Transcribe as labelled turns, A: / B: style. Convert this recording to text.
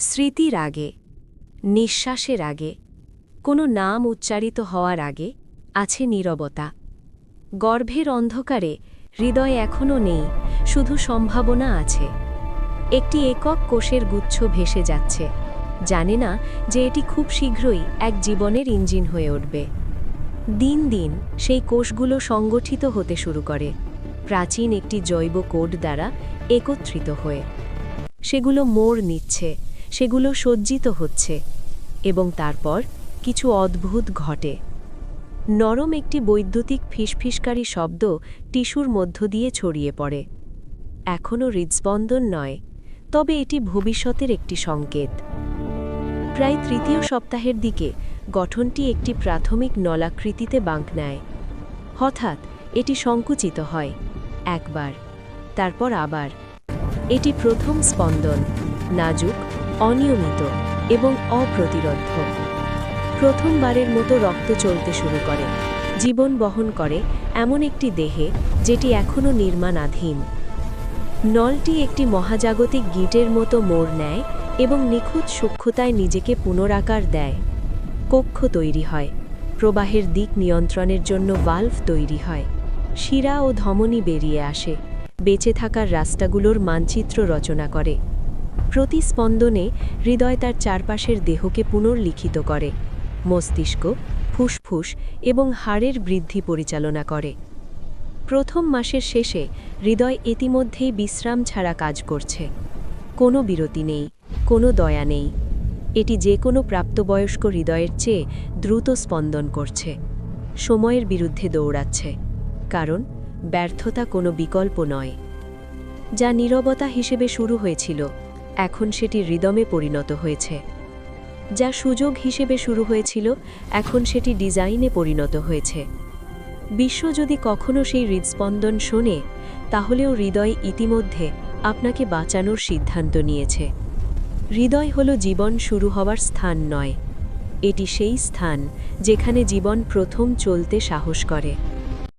A: স্মৃতির আগে, নিঃশ্বাসের আগে, কোনো নাম উচ্চারিত হওয়ার আগে আছে নীরবতা। গর্ভের অন্ধকারে হৃদয় এখনও নেই, শুধু সম্ভাবনা আছে। একটি একক কোষের গুচ্ছ ভেসে যাচ্ছে। জানে না যে এটি খুব শীঘ্রই এক জীবনের ইঞ্জিন হয়ে উঠবে। দিন দিন সেই কোষগুলো সংগঠিত হতে শুরু করে। প্রাচীন একটি জৈব কোড দ্বারা একত্রিত হয়ে। সেগুলো মোড় নিচ্ছে। সেগুলো সজ্জিত হচ্ছে এবং তারপর কিছু অদ্ভুত ঘটে। নরম একটি বৈদ্যুতিক ফিসফিসকারী শব্দ টিস্যুর মধ্য দিয়ে ছড়িয়ে পড়ে। এখনও হৃদস্পন্দন নয়, তবে এটি ভবিষ্যতের একটি সংকেত। প্রায় তৃতীয় সপ্তাহের দিকে গঠনটি একটি প্রাথমিক নলাকৃতিতে বাঁক নেয়। হঠাৎ এটি সংকুচিত হয়, একবার, তারপর আবার। এটি প্রথম স্পন্দন, নাজুক অনিয়মিত এবং অপ্রতিরোধ প্রথমবারের মতো রক্ত চলতে শুরু করে, জীবন বহন করে এমন একটি দেহে যেটি এখনও নির্মাণাধীন। নলটি একটি মহাজাগতিক গিটের মতো মোড় নেয় এবং নিখুঁত সূক্ষ্মতায় নিজেকে পুনরাকার দেয়। কক্ষ তৈরি হয়, প্রবাহের দিক নিয়ন্ত্রণের জন্য ভাল্ভ তৈরি হয়, শিরা ও ধমনী বেরিয়ে আসে, বেঁচে থাকার রাস্তাগুলোর মানচিত্র রচনা করে। প্রতি স্পন্দনে হৃদয় তার চারপাশের দেহকে পুনর্লিখিত করে। মস্তিষ্ক ফুসফুস এবং হাড়ের বৃদ্ধি পরিচালনা করে। প্রথম মাসের শেষে হৃদয় ইতিমধ্যেই বিশ্রাম ছাড়া কাজ করছে। কোনো বিরতি নেই, কোনো দয়া নেই। এটি যে কোনো প্রাপ্তবয়স্ক হৃদয়ের চেয়ে দ্রুত স্পন্দন করছে। সময়ের বিরুদ্ধে দৌড়াচ্ছে। কারণ, ব্যর্থতা কোনো বিকল্প নয়। যা নীরবতা হিসেবে শুরু হয়েছিল। এখন সেটি হৃদমে পরিণত হয়েছে। যা সুযোগ হিসেবে শুরু হয়েছিল, এখন সেটি ডিজাইনে পরিণত হয়েছে। বিশ্ব যদি কখনো সেই হৃদস্পন্দন শোনে, তাহলেও হৃদয় ইতিমধ্যে আপনাকে বাঁচানোর সিদ্ধান্ত নিয়েছে। হৃদয় হল জীবন শুরু হওয়ার স্থান নয়। এটি সেই স্থান যেখানে জীবন প্রথম চলতে সাহস করে।